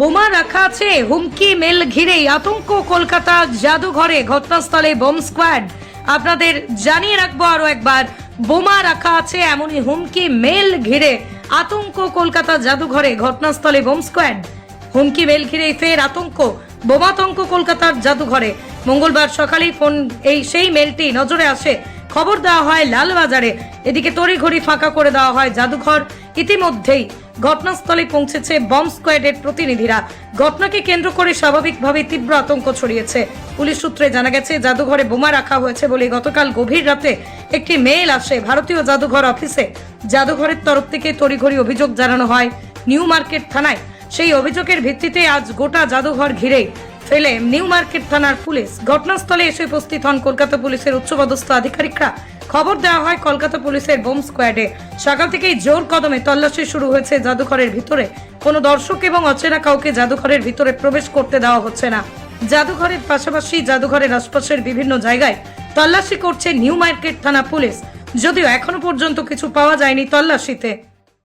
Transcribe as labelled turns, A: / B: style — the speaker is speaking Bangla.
A: বোমা রাখা আছে। হুমকি, মেল ঘিরেই আতঙ্ক। কলকাতা জাদুঘরে ঘটনাস্থলে বোম স্কোয়াড। আপনাদের জানিয়ে রাখব আরও একবার, বোমা রাখা আছে এমনই হুমকি, মেল ঘিরে আতঙ্ক। কলকাতা জাদুঘরে ঘটনাস্থলে বোম স্কোয়াড। হুমকি, মেল ঘিরে ফের আতঙ্ক। বোমাতঙ্ক কলকাতার জাদুঘরে। মঙ্গলবার সকালেই ফোন, এই সেই মেলটি নজরে আসে। খবর দেওয়া হয় লালবাজারে। এদিকে তড়িঘড়ি ফাঁকা করে দেওয়া হয় জাদুঘর। ইতিমধ্যেই ঘটনাস্থলে পৌঁছেছে বম স্কোয়াডের প্রতিনিধিরা। ঘটনাকে কেন্দ্র করে স্বাভাবিকভাবে তীব্র আতঙ্ক ছড়িয়েছে। পুলিশ সূত্রে জানা গেছে, জাদুঘরে বোমা রাখা হয়েছে বলে গতকাল গভীর রাতে একটি মেল আসে ভারতীয় জাদুঘর অফিসে জাদুঘরের তরফ থেকে তড়িঘড়ি অভিযোগ জানানো হয় নিউ মার্কেট থানায়। সেই অভিযোগের ভিত্তিতে আজ গোটা জাদুঘর ঘিরে ফেলে নিউ মার্কেট থানার পুলিশ। ঘটনাস্থলে এসে উপস্থিত হন কলকাতা পুলিশের উচ্চপদস্থ আধিকারিকরা। খবর দেওয়া হয় কলকাতা পুলিশের বোম স্কোয়াডে। সকাল থেকেই জোর কদমে তল্লাশি শুরু হয়েছে জাদুঘরের ভিতরে। কোনো দর্শক এবং অচেনা কাউকে জাদুঘরের ভিতরে প্রবেশ করতে দেওয়া হচ্ছে না। জাদুঘরের পাশাপাশি জাদুঘরের আশপাশের বিভিন্ন জায়গায় তল্লাশি করছে নিউ মার্কেট থানা পুলিশ। যদিও এখনও পর্যন্ত কিছু পাওয়া যায়নি তল্লাশিতে।